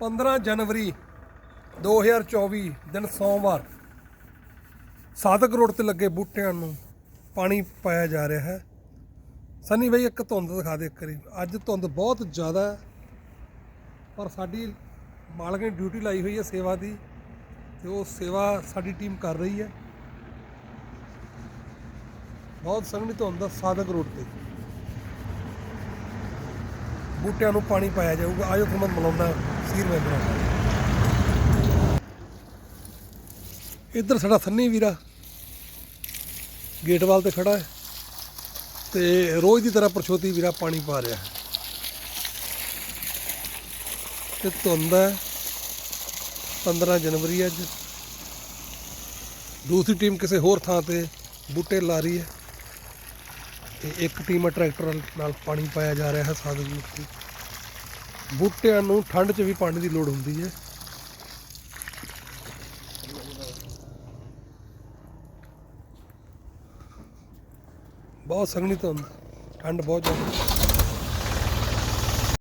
15 ਜਨਵਰੀ 2024 ਦਿਨ ਸੋਮਵਾਰ ਸਾਦਕ ਰੋਡ ਤੇ ਲੱਗੇ ਬੂਟਿਆਂ ਨੂੰ ਪਾਣੀ ਪਾਇਆ ਜਾ ਰਿਹਾ ਹੈ। ਸਨੀ ਬਈ, ਇੱਕ ਧੁੰਦ ਦਿਖਾ ਦੇ ਇੱਕ ਵਾਰੀ। ਅੱਜ ਧੁੰਦ ਬਹੁਤ ਜ਼ਿਆਦਾ ਹੈ, ਪਰ ਸਾਡੀ ਮਾਲਕ ਨੇ ਡਿਊਟੀ ਲਾਈ ਹੋਈ ਹੈ ਸੇਵਾ ਦੀ ਤੇ ਉਹ ਸੇਵਾ ਸਾਡੀ ਟੀਮ ਕਰ ਰਹੀ ਹੈ। ਬਹੁਤ ਸੰਘਣੀ ਧੁੰਦ ਆ ਸਾਦਕ ਰੋਡ ਤੇ। ਬੂਟਿਆਂ ਨੂੰ ਪਾਣੀ ਪਾਇਆ ਜਾਊਗਾ। ਆਜੋ ਤੁਹਾਨੂੰ ਮਿਲਾਉਂਦਾ ਸੀਰ ਮੈਂਬਰਾਂ ਇੱਧਰ ਸਾਡਾ ਸੰਨੀ ਵੀਰਾ ਗੇਟਵਾਲ ਤੇ ਖੜਾ ਹੈ ਤੇ ਰੋਜ਼ ਦੀ ਤਰ੍ਹਾਂ ਪਰਛੋਤੀ ਵੀਰਾ ਪਾਣੀ ਪਾ ਰਿਹਾ ਹੈ। ਤੇ ਧੁੰਦ ਹੈ। 15 ਜਨਵਰੀ ਅੱਜ। ਦੂਸਰੀ ਟੀਮ ਕਿਸੇ ਹੋਰ ਥਾਂ ਤੇ ਬੂਟੇ ਲਾ ਰਹੀ ਹੈ। ਤੇ ਇੱਕ ਟੀਮ ਟਰੈਕਟਰ ਨਾਲ ਪਾਣੀ ਪਾਇਆ ਜਾ ਰਿਹਾ ਹੈ ਸਾਧਨ ਨੂੰ ਬੂਟਿਆਂ ਨੂੰ ਠੰਡ 'ਚ ਵੀ ਪਾਣੀ ਦੀ ਲੋੜ ਹੁੰਦੀ ਹੈ। ਬਹੁਤ ਸੰਘਣੀ ਧੁੰਦ, ਠੰਡ ਬਹੁਤ ਜ਼ਿਆਦਾ।